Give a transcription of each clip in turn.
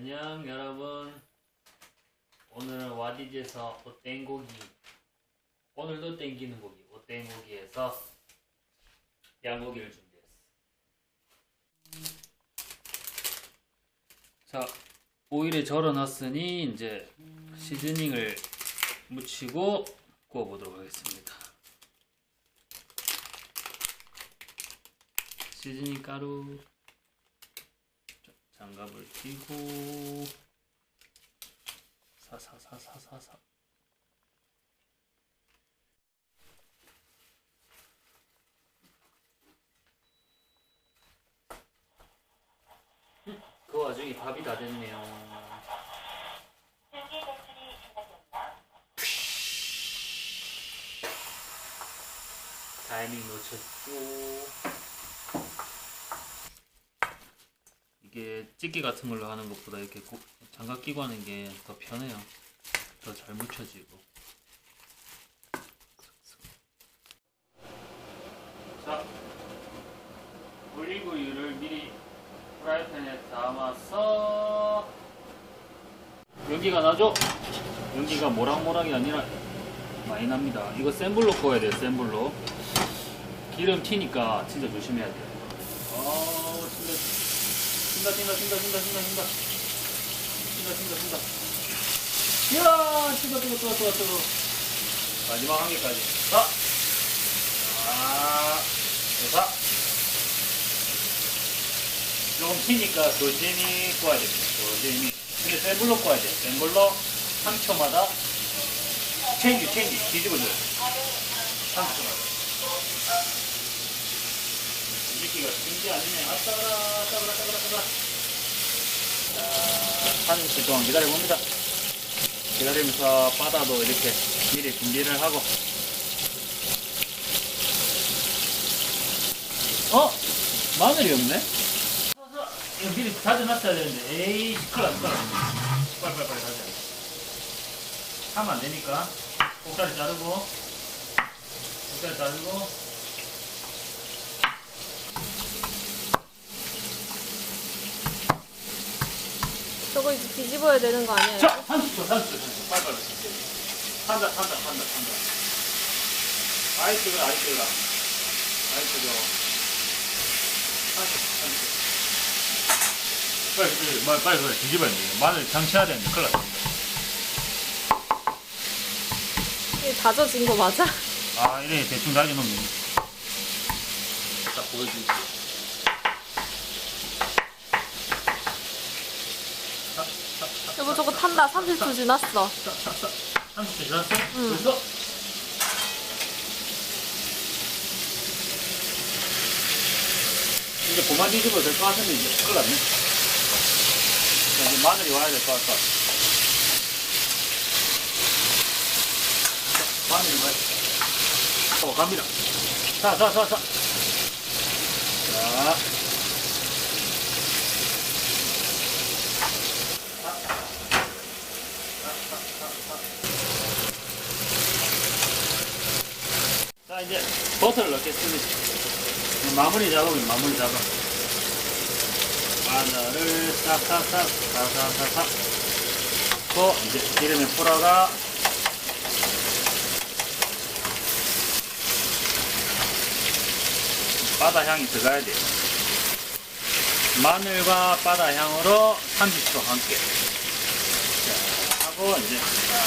안녕 여러분. 오늘은 와디즈에서 오땡고기 오늘도 땡기는 고기 오땡고기에서 양고기를 준비했어 자 오일에 절여놨으니 이제 시즈닝을 묻히고 구워보도록 하겠습니다. 시즈닝 가루. 자, 장갑을 끼고 사사사사사사. 음, 그 와중에 밥이 다 됐네요. 타이밍 놓쳤죠 이게 찌개 같은 걸로 하는 것보다 이렇게 고- 장갑 끼고 하는 게 더 편해요. 더 잘 묻혀지고. 자, 올리브유를 미리 프라이팬에 담아서 연기가 나죠? 연기가 모락모락이 아니라 많이 납니다. 이거 센 불로 구워야 돼요, 센 불로. 기름 튀니까 진짜 조심해야 돼요. 아우, 진짜. 튄다 튄다 튄다 튄다 튄다 튄다. 튄다 튄다 튄다. 이야 뜨거 뜨거 뜨거 뜨거 뜨거 마지막 한 개까지. 자. 자, 좋다. 조금 튀니까 조심히 구워야 됩니다 조심히 근데 센 불로 구워야 돼요 센 불로 3초마다 체인지 체인지 뒤집어줘요. 3초마다 미끼가 긴지 아니면 아따가라 아따가라 아따가라 아따가라. 자 30분 동안 기다려봅니다. 기다리면서 바다도 이렇게 미리 준비를 하고. 어? 마늘이 없네? 이거 미리 다져놨어야 되는데. 에이 시끄러 시끄러 빨리빨리 빨리 다져. 하면 안 되니까. 꼭다리 자르고. 꼭다리 자르고 저거 이제 뒤집어야 되는 거 아니에요? 자, 30초, 30초, 30초. 빨리빨리. 한다, 한다, 한다, 한다. 아이 뜨거라, 아이 뜨거라. 아이 뜨거워. 30초, 30초. 빨리, 빨리, 빨리, 빨리, 빨리 뒤집어야 돼. 마늘 장치해야 되는데, 큰일 났다. 이게 다져진 거 맞아? 아, 이래, 대충 다져놓으면. 딱 보여주지. 자, 자, 자, 탄다 30초 지났어 자, 자, 자. 30초 지났어? 응. 벌써? 이제 그만 뒤집어도 될 것 같은데 이제 큰일 났네. 자, 이제 마늘이 와야 될 것 같다. 자, 마늘이 와야 돼. 어, 갑니다. 자, 자, 자, 자. 자. 이제 버터를 넣겠습니다. 마무리 작업이 마무리 작업. 마늘을 싹싹싹, 싹싹싹싹. 또 이제 기름에 풀어가 바다 향이 들어가야 돼요. 마늘과 바다 향으로 30초 함께. 자, 하고 이제 아,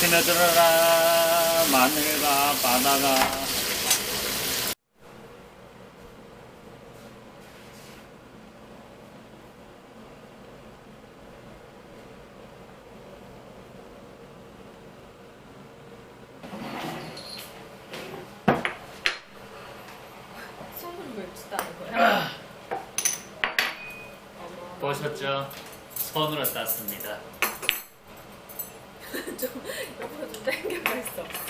스며들어라 마늘과 바다가? 보셨죠? 손으로 땄습니다. 좀 옆으로 좀 당겨갈 수 없어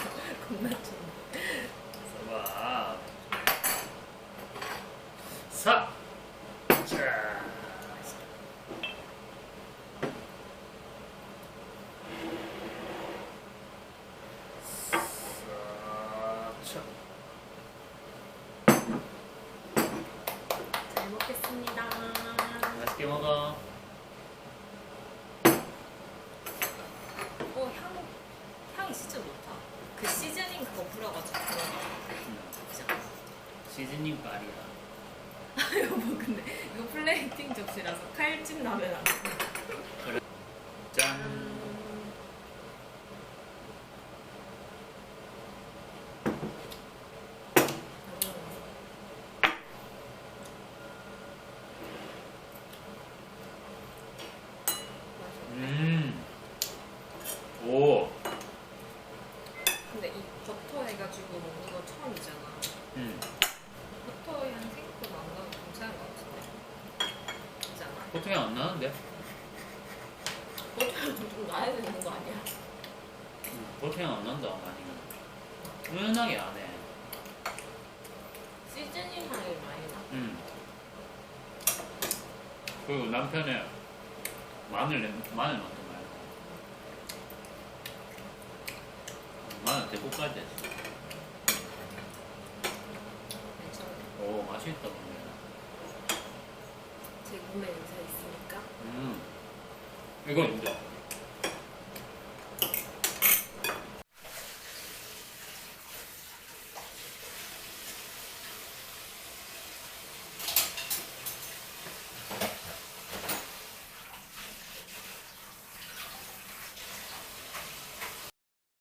겁나 좀 봐. 사. 자. 잘 먹겠습니다 맛있게 먹어. 어, 향, 향이 진짜 좋다. 그 시즈닝 그거 뿌려가지고. 음, 진짜. 시즈닝 빨이야. 아, 여보, 근데 이거 플레이팅 접시라서 칼집 나면 안 돼. 짠. 음. 오. 근데 이 버터 해가지고 먹는 거 처음이잖아. 음. 버터의 향 생각보다 안 나고 괜찮은 것 같은데. 있잖아. 보통이 안 나는데? 버터는 좀 나야 되는 거 아니야? 보통이 안 난다 많이. 은은하게 안 해. 시즈닝 향이 많이 나. 음. 그리고 남편의 마늘 냄- 마늘 맛도 나요. 마늘 대볶할 때. 괜찮아. 오 맛있다 근데. 제 몸에. 음. 이거 인정.